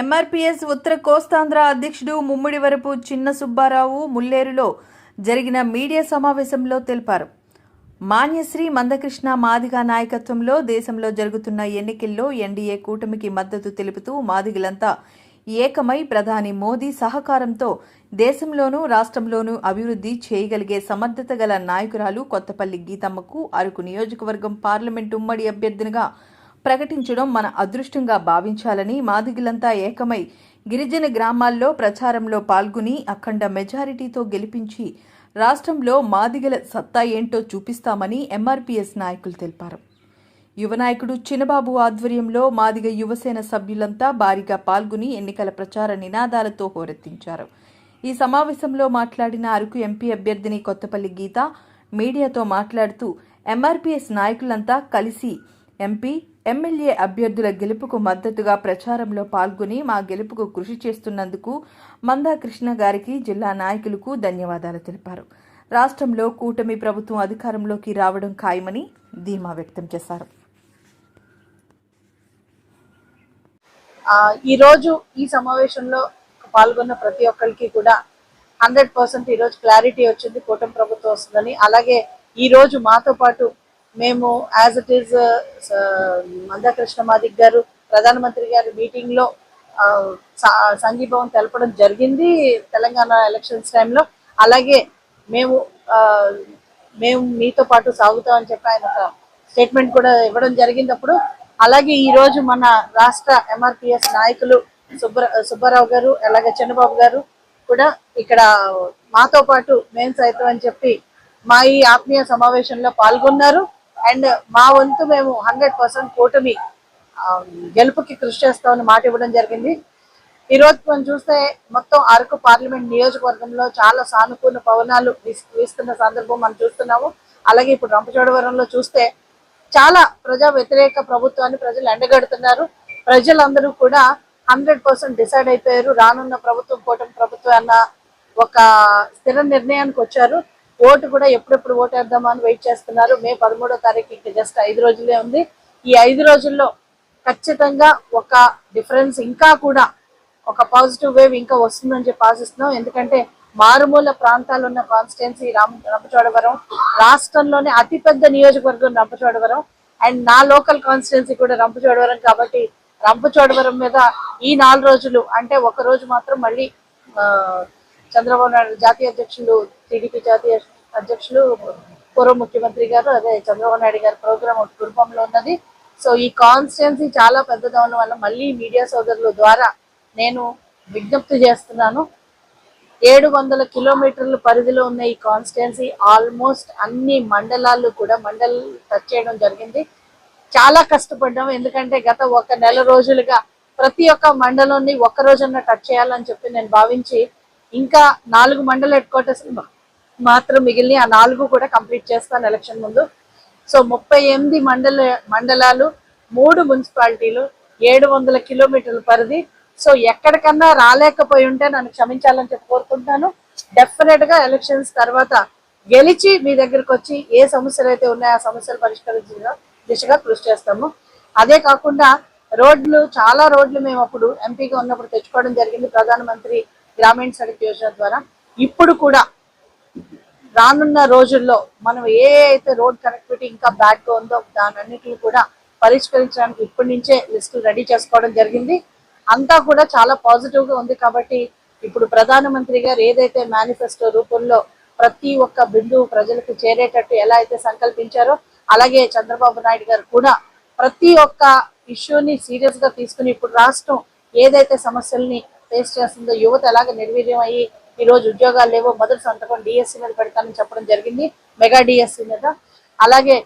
ఎంఆర్పిఎస్ ఉత్తర కోస్తాంధ్ర అధ్యక్షుడు ముమ్మిడి వరపు చిన్న సుబ్బారావు ముల్లేరులో జరిగిన మీడియా సమావేశంలో తెలిపారు. మాన్యశ్రీ మందకృష్ణ మాదిగ నాయకత్వంలో దేశంలో జరుగుతున్న ఎన్నికల్లో ఎన్డీఏ కూటమికి మద్దతు తెలుపుతూ మాదిగలంతా ఏకమై ప్రధాని మోదీ సహకారంతో దేశంలోనూ రాష్ట్రంలోనూ అభివృద్ధి చేయగలిగే సమర్థత గల నాయకురాలు కొత్తపల్లి గీతమ్మకు అరకు నియోజకవర్గం పార్లమెంటు ఉమ్మడి అభ్యర్థినిగా ప్రకటించడం మన అదృష్టంగా భావించాలని మాదిగిలంతా ఏకమై గిరిజన గ్రామాల్లో ప్రచారంలో పాల్గొని అఖండ మెజారిటీతో గెలిపించి రాష్ట్రంలో మాదిగల సత్తా ఏంటో చూపిస్తామని ఎంఆర్పీఎస్ నాయకులు తెలిపారు. యువ నాయకుడు ఆధ్వర్యంలో మాదిగ యువసేన సభ్యులంతా భారీగా పాల్గొని ఎన్నికల ప్రచార నినాదాలతో హోరెత్తించారు. ఈ సమావేశంలో మాట్లాడిన అరకు ఎంపీ అభ్యర్థిని కొత్తపల్లి గీత మీడియాతో మాట్లాడుతూ ఎంఆర్పీఎస్ నాయకులంతా కలిసి ఎంపీ ఎమ్మెల్యే అభ్యర్థుల గెలుపుకు మద్దతుగా ప్రచారంలో పాల్గొని మా గెలుపుకు కృషి చేస్తున్నందుకు మందా కృష్ణ గారికి జిల్లా నాయకులకు ధన్యవాదాలు తెలిపారు. రాష్ట్రంలో కూటమి ప్రభుత్వం అధికారంలోకి రావడం ఖాయమని ధీమా వ్యక్తం చేశారు. ఈరోజు ఈ రోజు ఈ సమావేశంలో పాల్గొన్న ప్రతి ఒక్కరికి కూడా హండ్రెడ్ పర్సెంట్ ఈరోజు క్లారిటీ వచ్చింది కూటమి ప్రభుత్వం వస్తుందని. అలాగే ఈ రోజు మాతో పాటు మేము as it is Mandakrishna Madiga గారు ప్రధానమంత్రి గారి మీటింగ్లో సంఘీభావం తెలపడం జరిగింది తెలంగాణ ఎలక్షన్స్ టైంలో అలాగే మేము మేము మీతో పాటు సాగుతామని చెప్పి ఆయన ఒక స్టేట్మెంట్ కూడా ఇవ్వడం జరిగినప్పుడు అలాగే ఈ రోజు మన రాష్ట్ర ఎంఆర్పిఎస్ నాయకులు సుబ్బర సుబ్బారావు గారు అలాగే చంద్రబాబు గారు కూడా ఇక్కడ మాతో పాటు మేము సైతం అని చెప్పి మా ఈ ఆత్మీయ సమావేశంలో పాల్గొన్నారు. అండ్ మా వంతు మేము హండ్రెడ్ పర్సెంట్ కూటమి గెలుపుకి కృషి చేస్తామని మాట ఇవ్వడం జరిగింది. ఈ రోజు మనం చూస్తే మొత్తం అరకు పార్లమెంట్ నియోజకవర్గంలో చాలా సానుకూల పవనాలు వీస్తున్న సందర్భం మనం చూస్తున్నాము. అలాగే ఇప్పుడు రంపచోడవరంలో చూస్తే చాలా ప్రజా వ్యతిరేక ప్రభుత్వాన్ని ప్రజలు ఎండగడుతున్నారు. ప్రజలందరూ కూడా హండ్రెడ్ పర్సెంట్ డిసైడ్ అయిపోయారు. రానున్న ప్రభుత్వం కూటమి ప్రభుత్వం అన్న ఒక స్థిర నిర్ణయానికి వచ్చారు. ఓటు కూడా ఎప్పుడెప్పుడు ఓటు వేద్దామా అని వెయిట్ చేస్తున్నారు. మే పదమూడో తారీఖు ఇంకా జస్ట్ ఐదు రోజులే ఉంది. ఈ ఐదు రోజుల్లో ఖచ్చితంగా ఒక డిఫరెన్స్ ఇంకా కూడా ఒక పాజిటివ్ వేవ్ ఇంకా వస్తుందని చెప్పి ఆశిస్తున్నాం. ఎందుకంటే మారుమూల ప్రాంతాలు ఉన్న కాన్స్టిట్యున్సీ రామ రంపచోడవరం రాష్ట్రంలోనే అతిపెద్ద నియోజకవర్గం రంపచోడవరం అండ్ నా లోకల్ కాన్స్టిట్యున్సీ కూడా రంపచోడవరం కాబట్టి రంపచోడవరం మీద ఈ నాలుగు రోజులు అంటే ఒక రోజు మాత్రం మళ్ళీ చంద్రబాబు నాయుడు జాతీయ అధ్యక్షులు టీడీపీ జాతీయ అధ్యక్షులు పూర్వ ముఖ్యమంత్రి గారు అదే చంద్రబాబు నాయుడు గారి ప్రోగ్రామ్ ఒక కుటుంబంలో ఉన్నది. సో ఈ కాన్స్టిట్యున్సీ చాలా పెద్దగా ఉన్న వల్ల మళ్ళీ మీడియా సోదరుల ద్వారా నేను విజ్ఞప్తి చేస్తున్నాను. ఏడు వందల కిలోమీటర్ల పరిధిలో ఉన్న ఈ కాన్స్టిట్యున్సీ ఆల్మోస్ట్ అన్ని మండలాలు కూడా మండల్ టచ్ చేయడం జరిగింది. చాలా కష్టపడ్డాము. ఎందుకంటే గత ఒక నెల రోజులుగా ప్రతి ఒక్క మండలాన్ని ఒక్క రోజున టచ్ చేయాలని చెప్పి నేను భావించి ఇంకా నాలుగు మండల హెడ్ క్వార్టర్స్ మాత్రం మిగిలిన ఆ నాలుగు కూడా కంప్లీట్ చేస్తాను ఎలక్షన్ ముందు. సో ముప్పై ఎనిమిది మండల మండలాలు మూడు మున్సిపాలిటీలు ఏడు వందల కిలోమీటర్ల పరిధి. సో ఎక్కడికన్నా రాలేకపోయి ఉంటే నన్ను క్షమించాలని చెప్పి కోరుకుంటాను డెఫినెట్గా ఎలక్షన్స్ తర్వాత గెలిచి మీ దగ్గరకు వచ్చి ఏ సమస్యలు అయితే ఉన్నాయో ఆ సమస్యలు పరిష్కరించిన దిశగా కృషి చేస్తాము. అదే కాకుండా రోడ్లు చాలా రోడ్లు మేము అప్పుడు ఎంపీగా ఉన్నప్పుడు తెచ్చుకోవడం జరిగింది ప్రధానమంత్రి గ్రామీణ సడక్ యోజన ద్వారా. ఇప్పుడు కూడా రానున్న రోజుల్లో మనం ఏ అయితే రోడ్ కనెక్టివిటీ ఇంకా బ్యాడ్గా ఉందో దానన్నిటిని కూడా పరిష్కరించడానికి ఇప్పటి నుంచే లిస్టులు రెడీ చేసుకోవడం జరిగింది. అంతా కూడా చాలా పాజిటివ్గా ఉంది కాబట్టి ఇప్పుడు ప్రధానమంత్రి గారు ఏదైతే మేనిఫెస్టో రూపంలో ప్రతి ఒక్క బిందువు ప్రజలకు చేరేటట్టు ఎలా అయితే సంకల్పించారో అలాగే చంద్రబాబు నాయుడు గారు కూడా ప్రతి ఒక్క ఇష్యూని సీరియస్గా తీసుకుని ఇప్పుడు రాష్ట్రం ఏదైతే సమస్యల్ని ఫేస్ చేస్తుందో యువత ఎలాగ నిర్వీర్యం అయ్యి ఈ రోజు ఉద్యోగాలు లేవో మొదటి సంతకం డిఎస్సి మీద పెడతానని చెప్పడం జరిగింది. మెగా డిఎస్సి మీద. అలాగే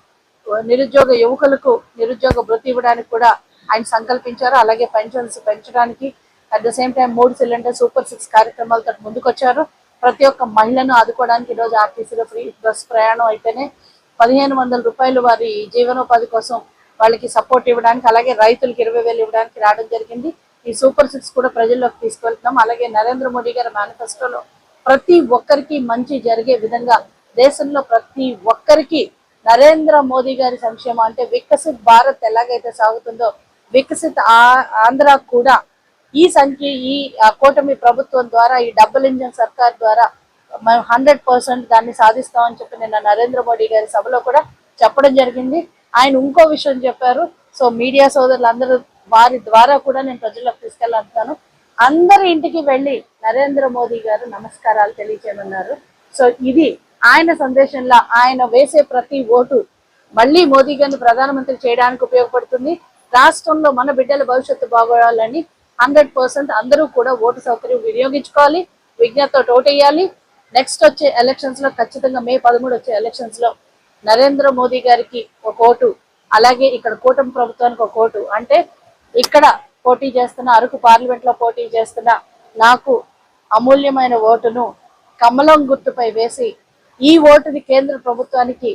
నిరుద్యోగ యువకులకు నిరుద్యోగ వృత్తి ఇవ్వడానికి కూడా ఆయన సంకల్పించారు. అలాగే పెన్షన్స్ పెంచడానికి అట్ ద సేమ్ టైం మూడు సిలిండర్ సూపర్ సిక్స్ కార్యక్రమాలతో ముందుకొచ్చారు. ప్రతి ఒక్క మహిళను ఆదుకోవడానికి ఈరోజు ఆర్టీసీలో ఫ్రీ బస్ ప్రయాణం అయితేనే పదిహేను వందల రూపాయలు వారి జీవనోపాధి కోసం వాళ్ళకి సపోర్ట్ ఇవ్వడానికి అలాగే రైతులకు ఇరవై వేలు ఇవ్వడానికి రావడం జరిగింది. ఈ సూపర్ సిక్స్ కూడా ప్రజల్లోకి తీసుకెళ్తున్నాం. అలాగే నరేంద్ర మోడీ గారి మేనిఫెస్టోలో ప్రతి ఒక్కరికి మంచి జరిగే విధంగా దేశంలో ప్రతి ఒక్కరికి నరేంద్ర మోదీ గారి సంక్షేమం అంటే వికసిత్ భారత్ ఎలాగైతే సాగుతుందో వికసిత్ ఆంధ్ర కూడా ఈ సంఖ్య ఈ కూటమి ప్రభుత్వం ద్వారా ఈ డబుల్ ఇంజన్ సర్కార్ ద్వారా మేము హండ్రెడ్ పర్సెంట్ దాన్ని సాధిస్తామని చెప్పి నిన్న నరేంద్ర మోడీ గారి సభలో కూడా చెప్పడం జరిగింది. ఆయన ఇంకో విషయం చెప్పారు. సో మీడియా సోదరులందరూ వారి ద్వారా కూడా నేను ప్రజలకు తీసుకెళ్ళాను అందరి ఇంటికి వెళ్ళి నరేంద్ర మోదీ గారు నమస్కారాలు తెలియచేయమన్నారు సో ఇది ఆయన సందేశంలో ఆయన వేసే ప్రతి ఓటు మళ్ళీ మోదీ గారిని ప్రధానమంత్రి చేయడానికి ఉపయోగపడుతుంది. రాష్ట్రంలో మన బిడ్డల భవిష్యత్తు బాగోవాలని హండ్రెడ్ పర్సెంట్ అందరూ కూడా ఓటు సౌకర్యం వినియోగించుకోవాలి. విజ్ఞతతో ఓటేయాలి. నెక్స్ట్ వచ్చే ఎలక్షన్స్లో ఖచ్చితంగా మే పదమూడు వచ్చే ఎలక్షన్స్లో నరేంద్ర మోదీ గారికి ఒక ఓటు అలాగే ఇక్కడ కూటమి ప్రభుత్వానికి ఒక ఓటు. అంటే ఇక్కడ పోటీ చేస్తున్న అరకు పార్లమెంట్లో పోటీ చేస్తున్న నాకు అమూల్యమైన ఓటును కమలం గుర్తుపై వేసి ఈ ఓటుని కేంద్ర ప్రభుత్వానికి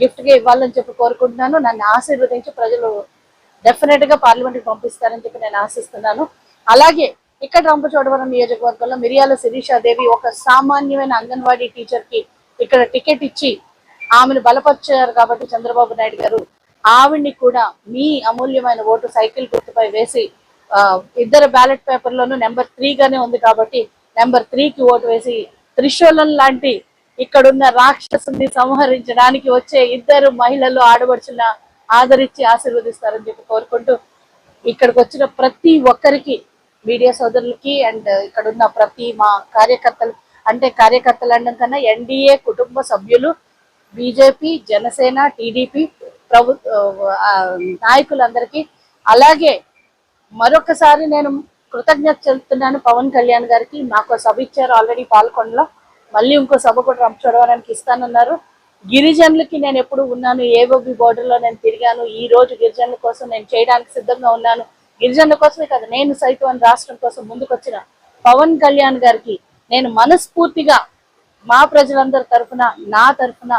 గిఫ్ట్గా ఇవ్వాలని చెప్పి కోరుకుంటున్నాను. నన్ను ఆశీర్వదించి ప్రజలు డెఫినెట్గా పార్లమెంట్కి పంపిస్తారని చెప్పి నేను ఆశిస్తున్నాను. అలాగే ఇక్కడ రంపచోడవరం నియోజకవర్గంలో మిరియాల శిరీషాదేవి ఒక సామాన్యమైన అంగన్వాడీ టీచర్కి ఇక్కడ టికెట్ ఇచ్చి ఆమెను బలపరిచారు కాబట్టి చంద్రబాబు నాయుడు గారు ఆవిడ్ని కూడా మీ అమూల్యమైన ఓటు సైకిల్ గుర్తుపై వేసి ఇద్దరు బ్యాలెట్ పేపర్లోనూ నెంబర్ త్రీ గానే ఉంది కాబట్టి నెంబర్ త్రీ కి ఓటు వేసి త్రిశూలం లాంటి ఇక్కడున్న రాక్షసుని సంహరించడానికి వచ్చే ఇద్దరు మహిళలు ఆడబడుచున్న ఆదరించి ఆశీర్వదిస్తారని చెప్పి కోరుకుంటూ ఇక్కడికి వచ్చిన ప్రతి ఒక్కరికి మీడియా సోదరులకి అండ్ ఇక్కడ ఉన్న ప్రతి మా కార్యకర్తలు అంటే కార్యకర్తలు అనడం కన్నా ఎన్డీఏ కుటుంబ సభ్యులు బీజేపీ జనసేన టీడీపీ ప్రభుత్వ నాయకులందరికీ. అలాగే మరొకసారి నేను కృతజ్ఞత చెబుతున్నాను పవన్ కళ్యాణ్ గారికి. నాకు సభ ఇచ్చారు ఆల్రెడీ పాల్కొండలో. మళ్ళీ ఇంకో సభ కూడా రంపచోడవరానికి ఇస్తానన్నారు. గిరిజనులకి నేను ఎప్పుడు ఉన్నాను ఏవోబి బోర్డర్లో నేను తిరిగాను. ఈ రోజు గిరిజనుల కోసం నేను చేయడానికి సిద్ధంగా ఉన్నాను. గిరిజనుల కోసమే కాదు నేను సైతం రాష్ట్రం కోసం ముందుకొచ్చిన పవన్ కళ్యాణ్ గారికి నేను మనస్ఫూర్తిగా మా ప్రజలందరి తరఫున నా తరఫున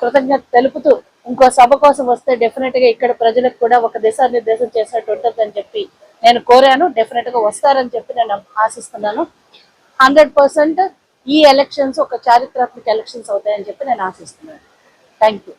కృతజ్ఞత తెలుపుతూ ఇంకో సభ కోసం వస్తే డెఫినెట్గా ఇక్కడ ప్రజలకు కూడా ఒక దిశానిర్దేశం చేసినట్టు ఉంటుందని చెప్పి నేను కోరాను. డెఫినెట్గా వస్తారని చెప్పి నేను ఆశిస్తున్నాను. హండ్రెడ్ పర్సెంట్ ఈ ఎలక్షన్స్ ఒక చారిత్రాత్మక ఎలక్షన్స్ అవుతాయని చెప్పి నేను ఆశిస్తున్నాను. Thank you